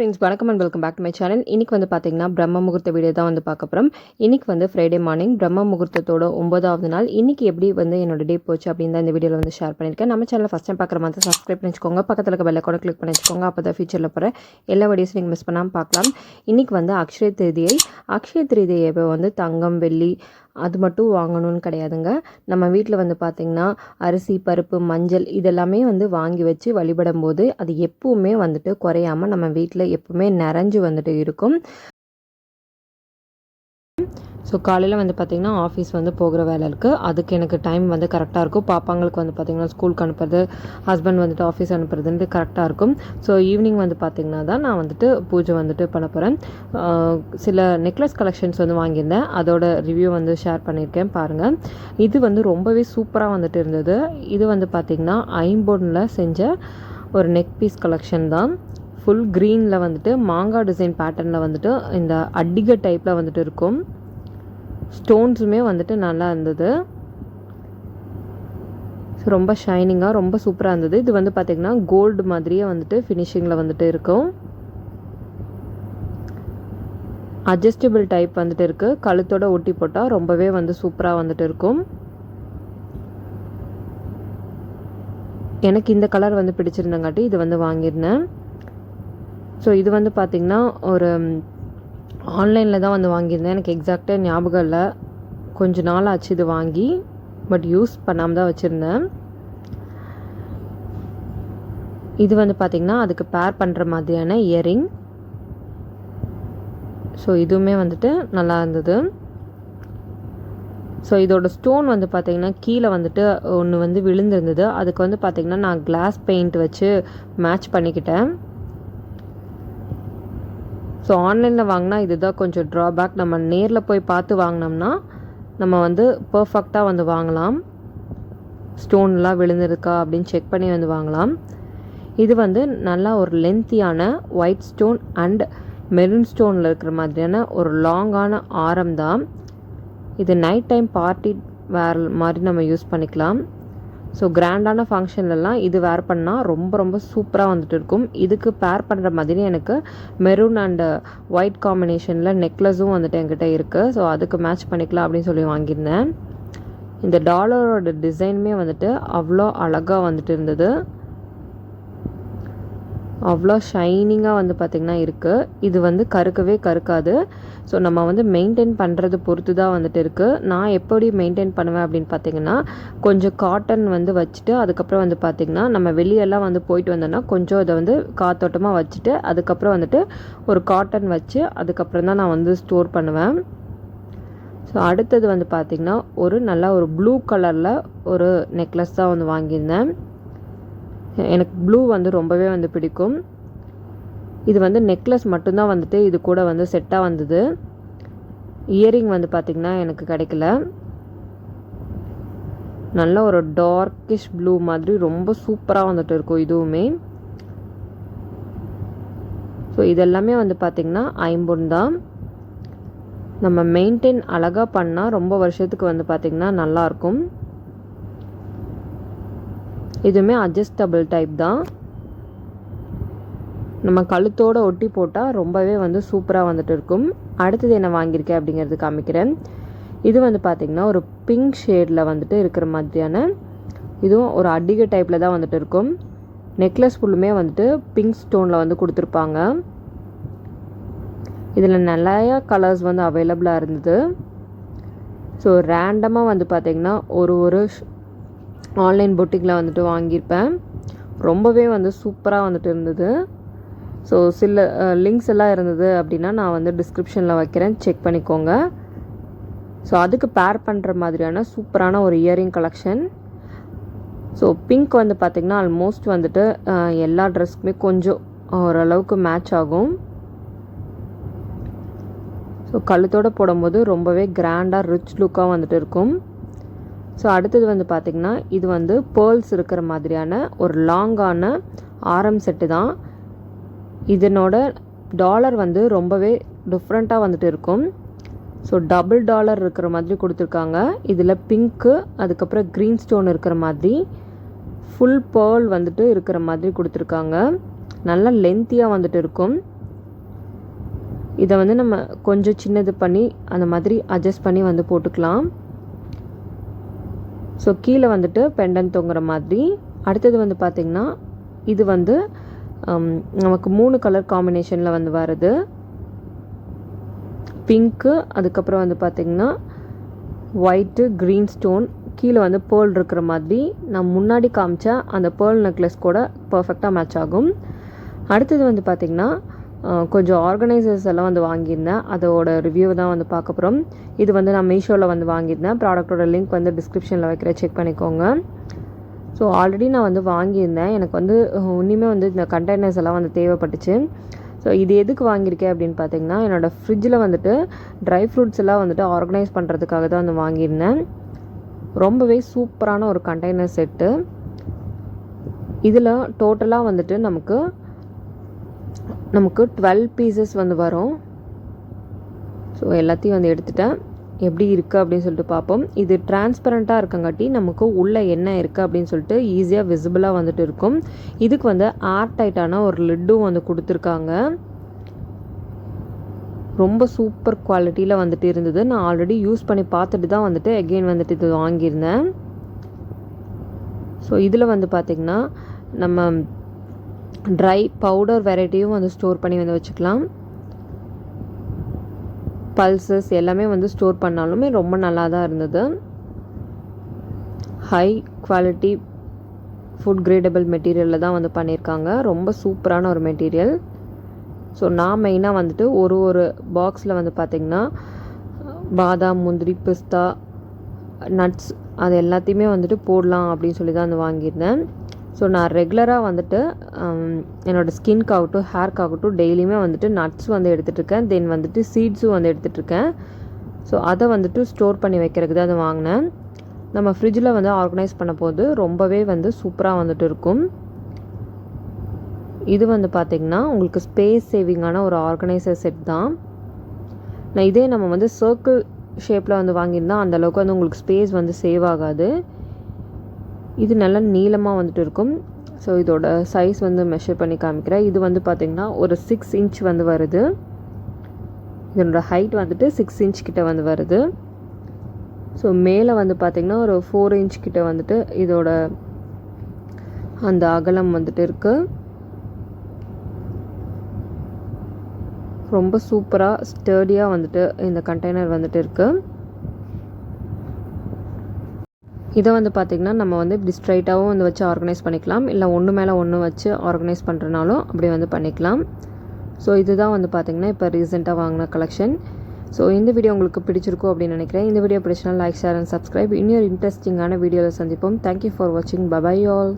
Friends வணக்கம் and welcome back to my channel இன்னைக்கு வந்து பார்த்தீங்கன்னா பிரம்ம முகூர்த்த வீடியோ தான் வந்து பார்க்க போகிறோம் இன்னைக்கு வந்து ஃப்ரைடே மார்னிங் பிரம்ம முகூர்த்தத்தோட ஒன்பதாவது நாள். இன்றைக்கி எப்படி வந்து என்னோட டே போச்சு அப்படின்னு தான் இந்த வீடியோவில் வந்து ஷேர் பண்ணியிருக்கேன். நம்ம சேனலில் ஃபஸ்ட் டைம் பார்க்குற மாதிரி சப்ஸ்கிரைப் பண்ணி வச்சுக்கோங்க பக்கத்தில் இருக்க பெல்லை கூட கிளிக் பண்ணி வச்சுக்கோங்க அப்போ தான் ஃபியூச்சரில் போகிற எல்லா வீடியோஸும் நீங்கள் மிஸ் பண்ணாமல் பார்க்கலாம். இன்னைக்கு வந்து அக்ஷய திருதியை அக்ஷய திருதியை வந்து தங்கம் வெள்ளி அது மட்டும் வாங்கணும்னு கிடையாதுங்க. நம்ம வீட்டில் வந்து பார்த்திங்கன்னா அரிசி பருப்பு மஞ்சள் இதெல்லாமே வந்து வாங்கி வச்சு வழிபடும் போது அது எப்பவுமே வந்துட்டு குறையாமல் நம்ம வீட்டில் எப்பவுமே நிறைஞ்சு வந்துட்டு இருக்கும். ஸோ காலையில் வந்து பார்த்திங்கன்னா ஆஃபீஸ் வந்து போகிற வேலை இருக்குது அதுக்கு எனக்கு டைம் வந்து கரெக்டாக இருக்கும். பாப்பாங்களுக்கு வந்து பார்த்திங்கன்னா ஸ்கூலுக்கு அனுப்புறது ஹஸ்பண்ட் வந்துட்டு ஆஃபீஸ் அனுப்புறதுன்ட்டு கரெக்டாக இருக்கும். ஸோ ஈவினிங் வந்து பார்த்திங்கன்னா தான் நான் வந்துட்டு பூஜை வந்துட்டு பண்ண போகிறேன் சில நெக்லஸ் கலெக்ஷன்ஸ் வந்து வாங்கியிருந்தேன். அதோட ரிவ்யூ வந்து ஷேர் பண்ணியிருக்கேன் பாருங்கள் இது வந்து ரொம்பவே சூப்பராக வந்துட்டு இருந்தது. இது வந்து பார்த்திங்கன்னா ஐம்பொன்னில் செஞ்ச ஒரு நெக் பீஸ் கலெக்ஷன் தான். ஃபுல் க்ரீனில் வந்துட்டு மாங்காய் டிசைன் பேட்டர்னில் வந்துட்டு இந்த அடிக டைப்பில் வந்துட்டு இருக்கும். ஸ்டோன்ஸுமே வந்துட்டு நல்லா இருந்தது. ஸோ ரொம்ப ஷைனிங்காக ரொம்ப சூப்பராக இருந்தது. இது வந்து பார்த்திங்கன்னா கோல்டு மாதிரியே வந்துட்டு ஃபினிஷிங்கில் வந்துட்டு இருக்கும். அட்ஜஸ்டபிள் டைப் வந்துட்டு இருக்குது கழுத்தோட ஒட்டி போட்டால் ரொம்பவே வந்து சூப்பராக வந்துட்டு இருக்கும். எனக்கு இந்த கலர் வந்து பிடிச்சிருந்தங்காட்டி இது வந்து வாங்கியிருந்தேன். ஸோ இது வந்து பார்த்திங்கன்னா ஒரு ஆன்லைனில் தான் வந்து வாங்கியிருந்தேன். எனக்கு எக்ஸாக்டாக ஞாபகம் இல்லை. கொஞ்ச நாள் ஆச்சு இது வாங்கி. பட் யூஸ் பண்ணாமல் தான் வச்சுருந்தேன். இது வந்து பார்த்திங்கன்னா அதுக்கு பேர் பண்ணுற மாதிரியான இயரிங் ஸோ இதுவுமே வந்துட்டு நல்லா இருந்தது. ஸோ இதோட ஸ்டோன் வந்து பார்த்திங்கன்னா கீழே வந்துட்டு ஒன்று வந்து விழுந்திருந்தது. அதுக்கு வந்து பார்த்திங்கன்னா நான் கிளாஸ் பெயிண்ட் வச்சு மேட்ச் பண்ணிக்கிட்டேன். ஸோ ஆன்லைனில் வாங்கினா இதுதான் கொஞ்சம் ட்ராபேக் நம்ம நேரில் போய் பார்த்து வாங்கினோம்னா நம்ம வந்து பர்ஃபெக்டாக வந்து வாங்கலாம். ஸ்டோன்லாம் விழுந்திருக்கா அப்படின்னு செக் பண்ணி வந்து வாங்கலாம். இது வந்து நல்லா ஒரு லென்த்தியான ஒயிட் ஸ்டோன் அண்ட் மெரூன் ஸ்டோனில் இருக்கிற மாதிரியான ஒரு லாங்கான ஆரம் தான் இது நைட் டைம் பார்ட்டி வேர் மாதிரி நம்ம யூஸ் பண்ணிக்கலாம். ஸோ கிராண்டான ஃபங்க்ஷன்லலாம் இது வேர் பண்ணால் ரொம்ப ரொம்ப சூப்பராக வந்துட்டு இருக்கும். இதுக்கு பேர் பண்ணுற மாதிரி எனக்கு மெரூன் அண்டு ஒயிட் காம்பினேஷனில் நெக்லஸும் வந்துட்டு என்கிட்ட இருக்குது ஸோ அதுக்கு மேட்ச் பண்ணிக்கலாம் அப்படின்னு சொல்லி வாங்கியிருந்தேன். இந்த டாலரோட டிசைனுமே வந்துட்டு அவ்வளோ அழகாக வந்துட்டு இருந்தது. அவ்வளோ ஷைனிங்காக வந்து பார்த்திங்கன்னா இருக்குது இது வந்து கருக்கவே கருக்காது. ஸோ நம்ம வந்து மெயின்டைன் பண்ணுறது பொறுத்து தான் வந்துட்டு இருக்குது நான் எப்படி மெயின்டைன் பண்ணுவேன் அப்படின்னு பார்த்தீங்கன்னா கொஞ்சம் காட்டன் வந்து வச்சுட்டு அதுக்கப்புறம் வந்து பார்த்திங்கன்னா நம்ம வெளியெல்லாம் வந்து போயிட்டு வந்தோன்னா கொஞ்சம் இதை வந்து காத்தோட்டமாக வச்சுட்டு அதுக்கப்புறம் வந்துட்டு ஒரு காட்டன் வச்சு அதுக்கப்புறம் தான் நான் வந்து ஸ்டோர் பண்ணுவேன். ஸோ அடுத்தது வந்து பார்த்திங்கன்னா ஒரு நல்லா ஒரு ப்ளூ கலரில் ஒரு நெக்லஸ் தான் வந்து வாங்கியிருந்தேன். எனக்கு ப்ளூ வந்து ரொம்பவே வந்து பிடிக்கும். இது வந்து நெக்லஸ் மட்டும்தான் வந்துட்டு இது கூட வந்து செட்டாக வந்தது. இயரிங் வந்து பார்த்திங்கன்னா எனக்கு கிடைக்கல. நல்ல ஒரு டார்க்கிஷ் ப்ளூ மாதிரி ரொம்ப சூப்பராக வந்துட்டு இருக்கும் இதுவுமே. ஸோ இதெல்லாமே வந்து பார்த்திங்கன்னா ஐம்பொன் தான். நம்ம மெயின்டைன் அழகாக பண்ணால் ரொம்ப வருஷத்துக்கு வந்து பார்த்திங்கன்னா நல்லாயிருக்கும் இதுவுமே அட்ஜஸ்டபிள் டைப் தான். நம்ம கழுத்தோடு ஒட்டி போட்டால் ரொம்பவே வந்து சூப்பராக வந்துட்டு இருக்கும். அடுத்தது என்ன வாங்கியிருக்கேன் அப்படிங்கிறது காமிக்கிறேன். இது வந்து பார்த்திங்கன்னா ஒரு பிங்க் ஷேடில் வந்துட்டு இருக்கிற மாதிரியான இதுவும் ஒரு அடிகை டைப்பில் தான் வந்துட்டு இருக்கும். நெக்லஸ் ஃபுல்லுமே வந்துட்டு பிங்க் ஸ்டோனில் வந்து கொடுத்துருப்பாங்க. இதில் நிறையா கலர்ஸ் வந்து அவைலபிளாக இருந்தது. ஸோ ரேண்டமாக வந்து பார்த்திங்கன்னா ஒரு ஒரு ஆன்லைன் பொட்டிக்கில் வந்துட்டு வாங்கியிருப்பேன். ரொம்பவே வந்து சூப்பராக வந்துட்டு இருந்தது. ஸோ சில லிங்க்ஸ் எல்லாம் இருந்தது அப்படின்னா நான் வந்து டிஸ்கிரிப்ஷனில் வைக்கிறேன். செக் பண்ணிக்கோங்க. ஸோ அதுக்கு பேர் பண்ணுற மாதிரியான சூப்பரான ஒரு இயரிங் கலெக்ஷன் ஸோ பிங்க் வந்து பார்த்திங்கன்னா ஆல்மோஸ்ட் வந்துட்டு எல்லா ட்ரெஸ்க்குமே கொஞ்சம் ஓரளவுக்கு மேட்ச் ஆகும். ஸோ கழுத்தோடு போடும்போது ரொம்பவே கிராண்டாக ரிச் லுக்காக வந்துட்டு இருக்கும். ஸோ அடுத்தது வந்து பார்த்திங்கன்னா இது வந்து பேர்ல்ஸ் இருக்கிற மாதிரியான ஒரு லாங்கான ஆரம் செட்டு தான். இதனோட டாலர் வந்து ரொம்பவே டிஃப்ரெண்ட்டாக வந்துட்டு இருக்கும். ஸோ டபுள் டாலர் இருக்கிற மாதிரி கொடுத்துருக்காங்க. இதில் பிங்க்கு அதுக்கப்புறம் க்ரீன் ஸ்டோன் இருக்கிற மாதிரி ஃபுல் பேர்ல் வந்துட்டு இருக்கிற மாதிரி கொடுத்துருக்காங்க. நல்லா லென்த்தியாக வந்துட்டு இருக்கும். இதை வந்து நம்ம கொஞ்சம் சின்னது பண்ணி அந்த மாதிரி அட்ஜஸ்ட் பண்ணி வந்து போட்டுக்கலாம். ஸோ கீழே வந்துட்டு பெண்டன் தொங்குற மாதிரி. அடுத்தது வந்து பார்த்திங்கன்னா இது வந்து நமக்கு மூணு கலர் காம்பினேஷனில் வந்து வருது பிங்க்கு அதுக்கப்புறம் வந்து பார்த்திங்கன்னா ஒயிட்டு க்ரீன் ஸ்டோன் கீழே வந்து பேர்ல் இருக்கிற மாதிரி. நான் முன்னாடி காமிச்ச அந்த பேர்ல் நெக்லஸ் கூட பர்ஃபெக்டாக மேட்ச் ஆகும். அடுத்தது வந்து பார்த்திங்கன்னா கொஞ்சம் ஆர்கனைசர்ஸ் எல்லாம் வந்து வாங்கியிருந்தேன். அதோட ரிவ்யூ தான் வந்து பார்க்க போகிறோம் இது வந்து நான் மீஷோவில் வந்து வாங்கியிருந்தேன். ப்ராடக்ட்டோட லிங்க் வந்து டிஸ்கிரிப்ஷனில் வைக்கிற செக் பண்ணிக்கோங்க. ஸோ ஆல்ரெடி நான் வந்து வாங்கியிருந்தேன். எனக்கு வந்து இன்னுமே வந்து இந்த கண்டெய்னர்ஸ் எல்லாம் வந்து தேவைப்பட்டுச்சு. ஸோ இது எதுக்கு வாங்கியிருக்கேன் அப்படின்னு பார்த்தீங்கன்னா என்னோடய ஃப்ரிட்ஜில் வந்துட்டு ட்ரை ஃப்ரூட்ஸ் எல்லாம் வந்துட்டு ஆர்கனைஸ் பண்ணுறதுக்காக தான் வந்து வாங்கியிருந்தேன். ரொம்பவே சூப்பரான ஒரு கண்டெய்னர் செட்டு இதில் டோட்டலாக வந்துட்டு நமக்கு நமக்கு டுவெல் பீசஸ் வந்து வரும். ஸோ எல்லாத்தையும் வந்து எடுத்துட்டேன். எப்படி இருக்குது அப்படின்னு சொல்லிட்டு பார்ப்போம். இது டிரான்ஸ்பரண்ட்டாக இருக்கங்காட்டி நமக்கு உள்ளே என்ன இருக்குது அப்படின்னு சொல்லிட்டு ஈஸியாக விசிபிளாக வந்துட்டு இருக்கும். இதுக்கு வந்து ஆர்ட் டைட்டான ஒரு லிட்டும் வந்து கொடுத்துருக்காங்க. ரொம்ப சூப்பர் குவாலிட்டியில் வந்துட்டு இருந்தது. நான் ஆல்ரெடி யூஸ் பண்ணி பார்த்துட்டு தான் வந்துட்டு எகெயின் வந்துட்டு இது வாங்கியிருந்தேன். ஸோ இதில் வந்து பார்த்திங்கன்னா நம்ம ட்ரை பவுடர் வெரைட்டியும் வந்து ஸ்டோர் பண்ணி வந்து வச்சுக்கலாம். பல்சஸ் எல்லாமே வந்து ஸ்டோர் பண்ணாலுமே ரொம்ப நல்லா தான் இருந்தது. ஹை குவாலிட்டி ஃபுட் கிரேடபிள் மெட்டீரியலில் தான் வந்து பண்ணியிருக்காங்க ரொம்ப சூப்பரான ஒரு மெட்டீரியல் ஸோ நான் மெயினாக வந்துட்டு ஒரு ஒரு பாக்ஸில் வந்து பார்த்திங்கன்னா பாதாம் முந்திரி பிஸ்தா நட்ஸ் அது எல்லாத்தையுமே வந்துட்டு போடலாம் அப்படின்னு சொல்லி தான் வந்து வாங்கியிருந்தேன். ஸோ நான் ரெகுலராக வந்துட்டு um, என்னோடய ஸ்கின்க்காகட்டும் ஹேர்க்காகட்டும் டெய்லியுமே வந்துட்டு நட்ஸ் வந்து எடுத்துகிட்டு இருக்கேன் தென் வந்துட்டு சீட்ஸும் வந்து எடுத்துகிட்ருக்கேன் ஸோ அதை வந்துட்டு ஸ்டோர் பண்ணி வைக்கிறதுக்கு தான் அதை வாங்கினேன். நம்ம ஃப்ரிட்ஜில் வந்து ஆர்கனைஸ் பண்ண போது ரொம்பவே வந்து சூப்பராக வந்துட்டு இருக்கும். இது வந்து பார்த்திங்கன்னா உங்களுக்கு ஸ்பேஸ் சேவிங்கான ஒரு ஆர்கனைசர் செட் தான். நான் இதே நம்ம வந்து சர்க்கிள் ஷேப்பில் வந்து வாங்கியிருந்தால் அந்த அளவுக்கு வந்து உங்களுக்கு ஸ்பேஸ் வந்து சேவ் ஆகாது. இது நல்லா நீளமாக வந்துட்டு இருக்கும். ஸோ இதோட சைஸ் வந்து மெஷர் பண்ணி காமிக்கிறேன். இது வந்து பார்த்திங்கன்னா ஒரு சிக்ஸ் இன்ச் வந்து வருது. இதனோட ஹைட் வந்துட்டு சிக்ஸ் இன்ச் கிட்ட வந்து வருது. ஸோ மேலே வந்து பார்த்திங்கன்னா ஒரு ஃபோர் இன்ச் கிட்ட வந்துட்டு இதோட அந்த அகலம் வந்துட்டு இருக்குது ரொம்ப சூப்பராக ஸ்டர்டியாக வந்துட்டு இந்த கண்டெய்னர் வந்துட்டு இருக்குது இதை வந்து பார்த்திங்கன்னா நம்ம வந்து இப்படி ஸ்ட்ரைட்டாகவும் வந்து வச்சு ஆர்கனைஸ் பண்ணிக்கலாம். இல்லை ஒன்று மேலே ஒன்று வச்சு ஆர்கனைஸ் பண்ணுறனாலும் அப்படி வந்து பண்ணிக்கலாம். ஸோ இதுதான் வந்து பார்த்திங்கன்னா இப்போ ரீசெண்டாக வாங்கின கலெக்ஷன் ஸோ இந்த வீடியோ உங்களுக்கு பிடிச்சிருக்கும் அப்படின்னு நினைக்கிறேன். இந்த வீடியோ பிடிச்சினா லைக் ஷேர் அண்ட் சப்ஸ்கிரைப் இன்னொரு இன்ட்ரெஸ்டிங்கான வீடியோவில் சந்திப்போம். தேங்க்யூ ஃபார் வாட்சிங் பபாய் ஆல்